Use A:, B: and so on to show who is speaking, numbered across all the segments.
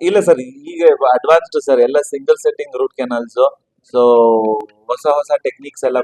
A: ಇಲ್ಲ ಸರ್ ಈಗ advanced sir ಎಲ್ಲ single setting root canals so ಹೊಸ ಹೊಸ ಟೆಕ್ನಿಕ್ಸ್ ಎಲ್ಲ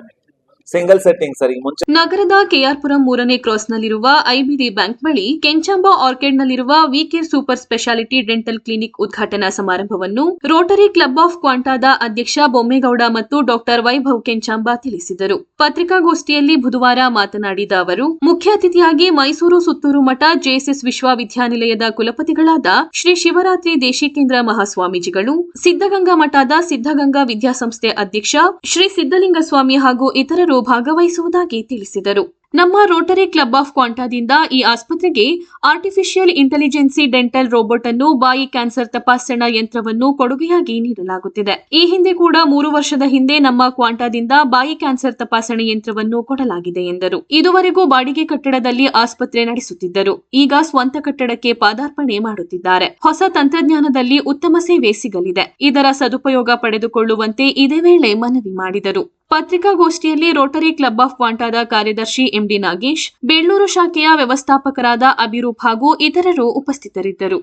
A: ಸಿಂಗಲ್ ಸೆಟ್ಟಿಂಗ್ ಸರ್ ಮುಂಚೆ
B: ನಗರದ ಕೆಆರ್ಪುರಂ ಮೂರನೇ ಕ್ರಾಸ್ನಲ್ಲಿರುವ ಐಬಿಡಿ ಬ್ಯಾಂಕ್ ಬಳಿ Kenchamba ಆರ್ಕಿಡ್ನಲ್ಲಿರುವ VK super speciality dental clinic ಉದ್ಘಾಟನಾ ಸಮಾರಂಭವನ್ನು ರೋಟರಿ ಕ್ಲಬ್ ಆಫ್ ಕ್ವಾಂಟಾದ ಅಧ್ಯಕ್ಷ ಬೊಮ್ಮೇಗೌಡ ಮತ್ತು ಡಾಕ್ಟರ್ ವೈಭವ್ ಕೆಂಚಾಂಬಾ ತಿಳಿಸಿದರು. ಪತ್ರಿಕಾಗೋಷ್ಠಿಯಲ್ಲಿ ಬುಧವಾರ ಮಾತನಾಡಿದ ಅವರು, ಮುಖ್ಯ ಅತಿಥಿಯಾಗಿ ಮೈಸೂರು ಸುತ್ತೂರು ಮಠ ಜೆಎಸ್ಎಸ್ ವಿಶ್ವವಿದ್ಯಾನಿಲಯದ ಕುಲಪತಿಗಳಾದ ಶ್ರೀ ಶಿವರಾತ್ರಿ ದೇಶಿಕೇಂದ್ರ ಮಹಾಸ್ವಾಮೀಜಿಗಳು ಸಿದ್ದಗಂಗಾ ಮಠದ ಸಿದ್ದಗಂಗಾ ವಿದ್ಯಾಸಂಸ್ಥೆ ಅಧ್ಯಕ್ಷ ಶ್ರೀ ಸಿದ್ದಲಿಂಗ ಸ್ವಾಮಿ ಹಾಗೂ ಇತರರು ಭಾಗವಹಿಸುವುದಾಗಿ ತಿಳಿಸಿದರು. ನಮ್ಮ ರೋಟರಿ ಕ್ಲಬ್ ಆಫ್ ಕ್ವಾಂಟಾದಿಂದ ಈ ಆಸ್ಪತ್ರೆಗೆ ಆರ್ಟಿಫಿಷಿಯಲ್ ಇಂಟೆಲಿಜೆನ್ಸಿ ಡೆಂಟಲ್ ರೋಬೋಟ್ ಅನ್ನು ಬಾಯಿ ಕ್ಯಾನ್ಸರ್ ತಪಾಸಣಾ ಯಂತ್ರವನ್ನು ಕೊಡುಗೆಯಾಗಿ ನೀಡಲಾಗುತ್ತಿದೆ. ಈ ಹಿಂದೆ ಕೂಡ ಮೂರು ವರ್ಷದ ಹಿಂದೆ ನಮ್ಮ ಕ್ವಾಂಟಾದಿಂದ ಬಾಯಿ ಕ್ಯಾನ್ಸರ್ ತಪಾಸಣೆ ಯಂತ್ರವನ್ನು ಕೊಡಲಾಗಿದೆ ಎಂದರು. ಇದುವರೆಗೂ ಬಾಡಿಗೆ ಕಟ್ಟಡದಲ್ಲಿ ಆಸ್ಪತ್ರೆ ನಡೆಸುತ್ತಿದ್ದರು. ಈಗ ಸ್ವಂತ ಕಟ್ಟಡಕ್ಕೆ ಪಾದಾರ್ಪಣೆ ಮಾಡುತ್ತಿದ್ದಾರೆ. ಹೊಸ ತಂತ್ರಜ್ಞಾನದಲ್ಲಿ ಉತ್ತಮ ಸೇವೆ ಸಿಗಲಿದೆ. ಇದರ ಸದುಪಯೋಗ ಪಡೆದುಕೊಳ್ಳುವಂತೆ ಇದೇ ವೇಳೆ ಮನವಿ ಮಾಡಿದರು. ಪತ್ರಿಕಾಗೋಷ್ಠಿಯಲ್ಲಿ ರೋಟರಿ ಕ್ಲಬ್ ಆಫ್ ವಾಂಟಾದ ಕಾರ್ಯದರ್ಶಿ ಎಂಡಿ ನಾಗೇಶ್ ಬೆಳ್ಳೂರು ಶಾಖೆಯ ವ್ಯವಸ್ಥಾಪಕರಾದ ಅಭಿರೂಪ್ ಹಾಗೂ ಇತರರು ಉಪಸ್ಥಿತರಿದ್ದರು.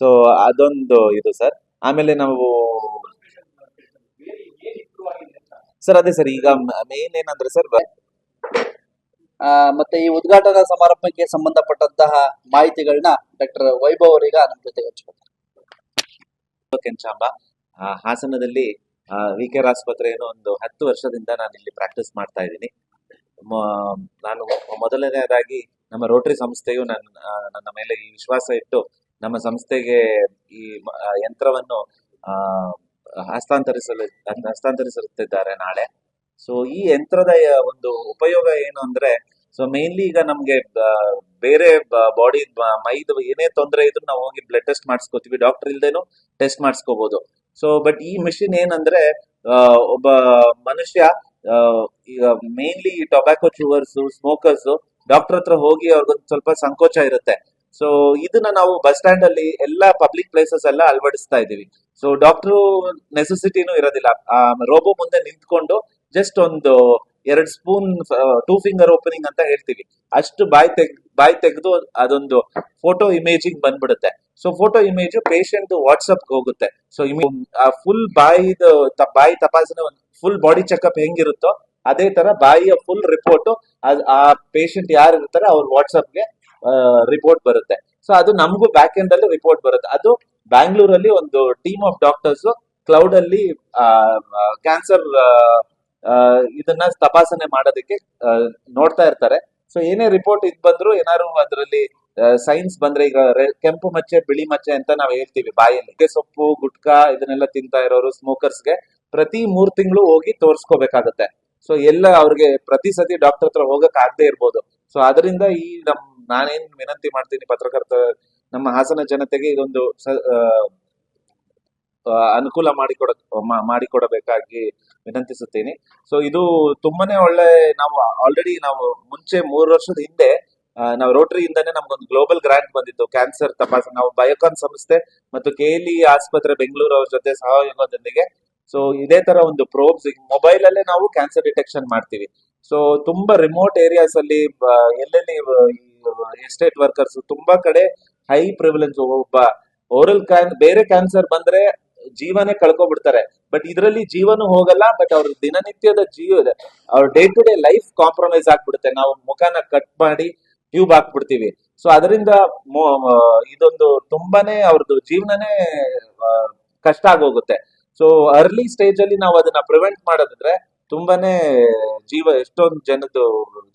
A: ಸೊ ಅದೊಂದು ಇದು ಸರ್. ಆಮೇಲೆ ನಾವು ಸರ್, ಅದೇ ಸರ್, ಈಗ ಮೇನ್ ಏನಂದ್ರೆ ಸರ್
C: ಮತ್ತೆ ಈ ಉದ್ಘಾಟನಾ ಸಮಾರಂಭಕ್ಕೆ ಸಂಬಂಧಪಟ್ಟಂತಹ ಮಾಹಿತಿಗಳನ್ನ ಡಾಕ್ಟರ್ ವೈಭವ್ ಅವರೀಗ ನಮ್ಮ ಜೊತೆಗೆ ಹಂಚ್ಕೊತಾರೆ
A: ಹಾಸನದಲ್ಲಿ ವಿ ಕೇರ್ ಆಸ್ಪತ್ರೆ ಏನೋ ಒಂದು ಹತ್ತು ವರ್ಷದಿಂದ ನಾನು ಇಲ್ಲಿ ಪ್ರಾಕ್ಟೀಸ್ ಮಾಡ್ತಾ ಇದ್ದೀನಿ. ನಾನು ಮೊದಲನೇದಾಗಿ ನಮ್ಮ ರೋಟರಿ ಸಂಸ್ಥೆಯು ನನ್ನ ನನ್ನ ಮೇಲೆ ಈ ವಿಶ್ವಾಸ ಇಟ್ಟು ನಮ್ಮ ಸಂಸ್ಥೆಗೆ ಈ ಯಂತ್ರವನ್ನು ಹಸ್ತಾಂತರಿಸಲು, ಹಸ್ತಾಂತರಿಸುತ್ತಿದ್ದಾರೆ ನಾಳೆ. ಸೊ ಈ ಯಂತ್ರದ ಒಂದು ಉಪಯೋಗ ಏನು ಅಂದ್ರೆ ಸೊ ಮೇನ್ಲಿ ಈಗ ನಮ್ಗೆ ಬೇರೆ ಬಾಡಿ ಮೈದು ಏನೇ ತೊಂದರೆ ಇದ್ರು ನಾವು ಹೋಗಿ ಬ್ಲಡ್ ಟೆಸ್ಟ್ ಮಾಡಿಸ್ಕೋತೀವಿ. ಡಾಕ್ಟರ್ ಇಲ್ದೇನು ಟೆಸ್ಟ್ ಮಾಡಿಸ್ಕೋಬಹುದು ಸೊ ಬಟ್ ಈ ಮಿಷಿನ್ ಏನಂದ್ರೆ ಒಬ್ಬ ಮನುಷ್ಯ ಈಗ mainly tobacco chewers smokers doctor ಹತ್ರ ಹೋಗಿ ಅವ್ರಿಗೊಂದು ಸ್ವಲ್ಪ ಸಂಕೋಚ ಇರುತ್ತೆ. ಸೊ ಇದನ್ನ ನಾವು ಬಸ್ ಸ್ಟ್ಯಾಂಡ್ ಅಲ್ಲಿ ಎಲ್ಲಾ ಪಬ್ಲಿಕ್ ಪ್ಲೇಸಸ್ ಎಲ್ಲ ಅಳವಡಿಸ್ತಾ ಇದೀವಿ ಸೊ ಡಾಕ್ಟರ್ ನೆಸೆಸಿಟಿನೂ ಇರೋದಿಲ್ಲ. ರೋಬೋ ಮುಂದೆ ನಿಂತ್ಕೊಂಡು ಜಸ್ಟ್ ಒಂದು ಎರಡ್ ಸ್ಪೂನ್ ಟೂ ಫಿಂಗರ್ ಓಪನಿಂಗ್ ಅಂತ ಹೇಳ್ತೀವಿ. ಅಷ್ಟು ಬಾಯಿ ತೆಗ್, ಬಾಯಿ ತೆಗೆದು ಅದೊಂದು ಫೋಟೋ ಇಮೇಜಿಂಗ್ ಬಂದ್ಬಿಡುತ್ತೆ. So photo image patient WhatsApp ಹೋಗುತ್ತೆ. ಸೊ ಫುಲ್ ಬಾಯಿದು ಬಾಯಿ ತಪಾಸಣೆ ಫುಲ್ ಬಾಡಿ ಚೆಕ್ಅಪ್ ಹೆಂಗಿರುತ್ತೋ ಅದೇ ತರ ಬಾಯಿಯ ಫುಲ್ ರಿಪೋರ್ಟ್ ಆ ಪೇಷಂಟ್ ಯಾರು ಇರ್ತಾರೆ ಅವ್ರ ವಾಟ್ಸಪ್ಗೆ ರಿಪೋರ್ಟ್ ಬರುತ್ತೆ. ಸೊ ಅದು ನಮಗೂ ಬ್ಯಾಕ್ ಎಂಡ್ ಅಲ್ಲಿ ರಿಪೋರ್ಟ್ ಬರುತ್ತೆ. ಅದು ಬ್ಯಾಂಗ್ಳೂರಲ್ಲಿ ಒಂದು ಟೀಮ್ ಆಫ್ ಡಾಕ್ಟರ್ಸ್ ಕ್ಲೌಡ್ ಅಲ್ಲಿ ಕ್ಯಾನ್ಸರ್ ಇದನ್ನ ತಪಾಸಣೆ ಮಾಡೋದಕ್ಕೆ ನೋಡ್ತಾ ಇರ್ತಾರೆ. ಸೊ ಏನೇ ರಿಪೋರ್ಟ್ ಇದ್ ಬಂದ್ರು ಏನಾದ್ರು ಅದರಲ್ಲಿ ಸೈನ್ಸ್ ಬಂದ್ರೆ ಈಗ ಕೆಂಪು ಮಚ್ಚೆ, ಬಿಳಿ ಮಚ್ಚೆ ಅಂತ ನಾವ್ ಹೇಳ್ತೀವಿ ಬಾಯಲ್ಲಿ. ಸೊಪ್ಪು, ಗುಟ್ಕಾ ಇದನ್ನೆಲ್ಲ ತಿಂತಾ ಇರೋರು ಸ್ಮೋಕರ್ಸ್ಗೆ ಪ್ರತಿ ಮೂರ್ ತಿಂಗಳು ಹೋಗಿ ತೋರ್ಸ್ಕೋಬೇಕಾಗತ್ತೆ. ಸೊ ಎಲ್ಲ ಅವ್ರಿಗೆ ಪ್ರತಿ ಸತಿ ಡಾಕ್ಟರ್ ಹತ್ರ ಹೋಗಕ್ ಆಗದೆ ಇರ್ಬೋದು. ಸೊ ಅದರಿಂದ ಈ ನಮ್ ನಾನೇನ್ ವಿನಂತಿ ಮಾಡ್ತೀನಿ ಪತ್ರಕರ್ತ, ನಮ್ಮ ಹಾಸನ ಜನತೆಗೆ ಇದೊಂದು ಅನುಕೂಲ ಮಾಡಿಕೊಡ ಮಾಡಿಕೊಡಬೇಕಾಗಿ ವಿನಂತಿಸುತ್ತೇನೆ. ಸೊ ಇದು ತುಂಬಾನೇ ಒಳ್ಳೆ ನಾವು ಆಲ್ರೆಡಿ ನಾವು ಮುಂಚೆ ಮೂರು ವರ್ಷದ ಹಿಂದೆ ನಾವು ರೋಟರಿಯಿಂದಾನೇ ನಮ್ಗೊಂದು ಗ್ಲೋಬಲ್ ಗ್ರಾಂಟ್ ಬಂದಿತ್ತು. ಕ್ಯಾನ್ಸರ್ ತಪಾಸಣೆ, ನಾವು ಬಯೋಕಾನ್ ಸಂಸ್ಥೆ ಮತ್ತು ಕೆಎಲ್ಇ ಆಸ್ಪತ್ರೆ ಬೆಂಗಳೂರು ಅವ್ರ ಜೊತೆ ಸಹಯೋಗದೊಂದಿಗೆ. ಸೊ ಇದೇ ತರ ಒಂದು ಪ್ರೋಬ್ಸ್ ಮೊಬೈಲ್ ಅಲ್ಲೇ ನಾವು ಕ್ಯಾನ್ಸರ್ ಡಿಟೆಕ್ಷನ್ ಮಾಡ್ತೀವಿ. ಸೊ ತುಂಬಾ ರಿಮೋಟ್ ಏರಿಯಾಸ್ ಅಲ್ಲಿ ಎಲ್ಲೆಲ್ಲಿ ಎಸ್ಟೇಟ್ ವರ್ಕರ್ಸ್ ತುಂಬಾ ಕಡೆ ಹೈ ಪ್ರಿವಿಲೆನ್ಸ್ ಒಬ್ಬ ಓರಲ್ ಕ್ಯಾನ್ ಬೇರೆ ಕ್ಯಾನ್ಸರ್ ಬಂದ್ರೆ ಜೀವನೇ ಕಳ್ಕೊಬಿಡ್ತಾರೆ. ಬಟ್ ಇದರಲ್ಲಿ ಜೀವನ ಹೋಗಲ್ಲ ಬಟ್ ಅವ್ರ ದಿನನಿತ್ಯದ ಜೀವ ಅವ್ರ day to day life compromise ಆಗ್ಬಿಡುತ್ತೆ. ನಾವು ಮುಖನ ಕಟ್ ಮಾಡಿ ಟ್ಯೂಬ್ ಹಾಕ್ಬಿಡ್ತೀವಿ. ಸೊ ಅದರಿಂದ ಇದೊಂದು ತುಂಬಾನೇ ಅವ್ರದ್ದು ಜೀವನನೇ ಕಷ್ಟ ಆಗೋಗುತ್ತೆ. ಸೊ ಅರ್ಲಿ ಸ್ಟೇಜ್ ಅಲ್ಲಿ ನಾವು ಅದನ್ನ ಪ್ರಿವೆಂಟ್ ಮಾಡೋದಿದ್ರೆ ತುಂಬಾನೇ ಜೀವ, ಎಷ್ಟೊಂದು ಜನದ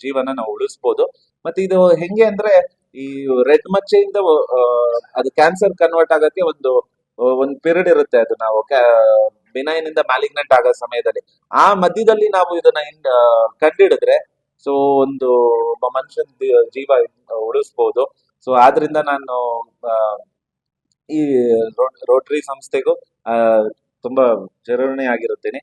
A: ಜೀವನ ನಾವು ಉಳಿಸ್ಬೋದು. ಮತ್ತೆ ಇದು ಹೆಂಗೆ ಅಂದ್ರೆ ಈ ರೆಡ್ ಮಚ್ಚೆಯಿಂದ ಅದು ಕ್ಯಾನ್ಸರ್ ಕನ್ವರ್ಟ್ ಆಗಕ್ಕೆ ಒಂದು ಒಂದು ಪೀರಿಯಡ್ ಇರುತ್ತೆ ಅದು ನಾವು ಬಿನೈನಿಂದ ಮ್ಯಾಲಿಗ್ನೆಂಟ್ ಆಗೋ ಸಮಯದಲ್ಲಿ. ಆ ಮಧ್ಯದಲ್ಲಿ ನಾವು ಇದನ್ನ ಕಂಡಿಡಿದ್ರೆ ಸೊ ಒಂದು ಒಬ್ಬ ಮನುಷ್ಯನ ಜೀವ ಉಳಿಸ್ಬೋದು. ಸೊ ಆದ್ರಿಂದ ನಾನು ಈ ರೋಟರಿ ಸಂಸ್ಥೆಗೂ ತುಂಬಾ ಚಿರಋಣಿ ಆಗಿರುತ್ತೇನೆ.